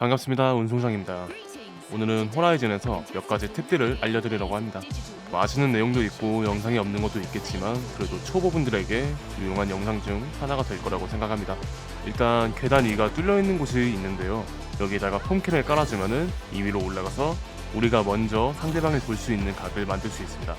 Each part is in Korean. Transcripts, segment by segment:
반갑습니다. 운송장입니다. 오늘은 호라이즌에서 몇 가지 팁들을 알려드리려고 합니다. 뭐 아시는 내용도 있고 영상이 없는 것도 있겠지만 그래도 초보분들에게 유용한 영상 중 하나가 될 거라고 생각합니다. 일단 계단 위가 뚫려 있는 곳이 있는데요. 여기에다가 폼킬을 깔아주면은 이 위로 올라가서 우리가 먼저 상대방을 볼수 있는 각을 만들 수 있습니다.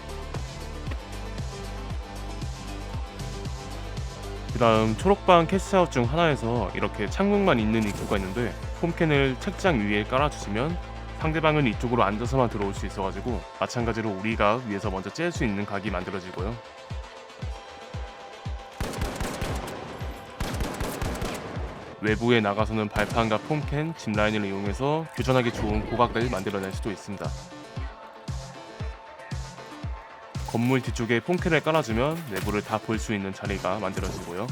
그 다음 초록방 캐스아웃 중 하나에서 이렇게 창문만 있는 입구가 있는데 폼캔을 책장 위에 깔아주시면 상대방은 이쪽으로 앉아서만 들어올 수 있어가지고 마찬가지로 우리가 위에서 먼저 쬐을 수 있는 각이 만들어지고요. 외부에 나가서는 발판과 폼캔, 짚라인을 이용해서 교전하기 좋은 고각을 만들어낼 수도 있습니다. 건물 뒤쪽에 폼캔을 깔아주면 내부를 다 볼 수 있는 자리가 만들어지고요.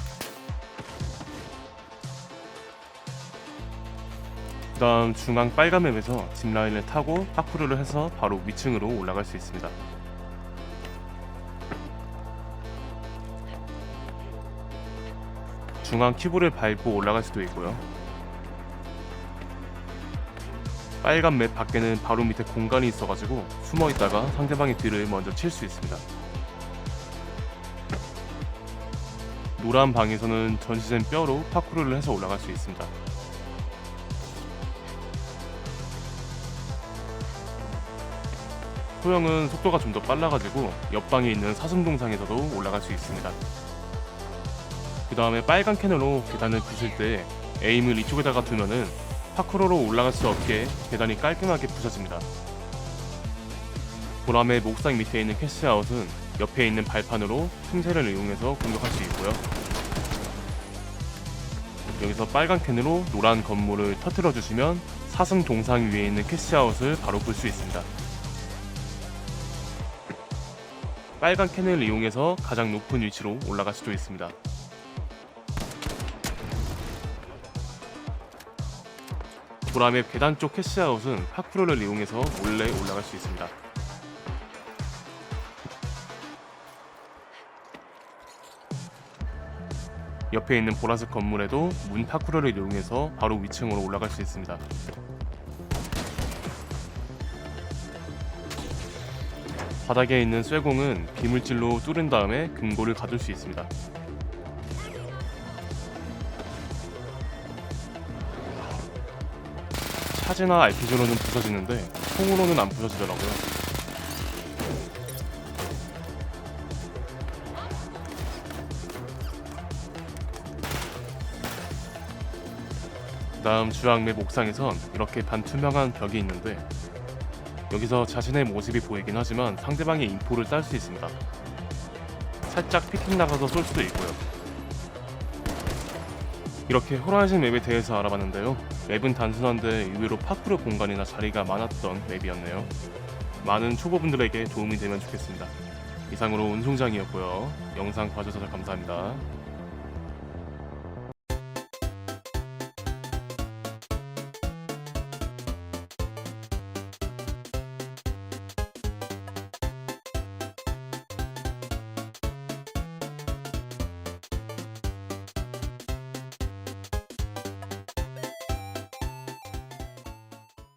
그 다음 중앙 빨간 맵에서 짚 라인을 타고 파쿠르를 해서 바로 위층으로 올라갈 수 있습니다. 중앙 큐브를 밟고 올라갈 수도 있고요. 빨간 맵 밖에는 바로 밑에 공간이 있어가지고 숨어 있다가 상대방의 뒤를 먼저 칠 수 있습니다. 노란 방에서는 전시된 뼈로 파쿠르를 해서 올라갈 수 있습니다. 소형은 속도가 좀 더 빨라가지고 옆방에 있는 사슴동상에서도 올라갈 수 있습니다. 그 다음에 빨간 캔으로 계단을 부술 때 에임을 이쪽에다가 두면은 파크로로 올라갈 수 없게 계단이 깔끔하게 부서집니다. 보람의 목상 밑에 있는 캐시아웃은 옆에 있는 발판으로 틈새를 이용해서 공격할 수 있고요. 여기서 빨간 캔으로 노란 건물을 터트려 주시면 사슴 동상 위에 있는 캐시아웃을 바로 볼 수 있습니다. 빨간 캔을 이용해서 가장 높은 위치로 올라갈 수도 있습니다. 보람의 계단 쪽 캐시아웃은 파크로를 이용해서 몰래 올라갈 수 있습니다. 옆에 있는 보라색 건물에도 문 파크로를 이용해서 바로 위층으로 올라갈 수 있습니다. 바닥에 있는 쇠공은 비물질로 뚫은 다음에 금고를 가둘 수 있습니다. 차지나 RPG로는 부서지는데 총으로는 안 부서지더라고요. 다음 주황맵 옥상에선 이렇게 반투명한 벽이 있는데 여기서 자신의 모습이 보이긴 하지만 상대방의 인포를 딸 수 있습니다. 살짝 피킹 나가서 쏠 수도 있고요. 이렇게 호라이즌 맵에 대해서 알아봤는데요. 맵은 단순한데 의외로 파쿠르 공간이나 자리가 많았던 맵이었네요. 많은 초보분들에게 도움이 되면 좋겠습니다. 이상으로 운송장이었고요. 영상 봐주셔서 감사합니다.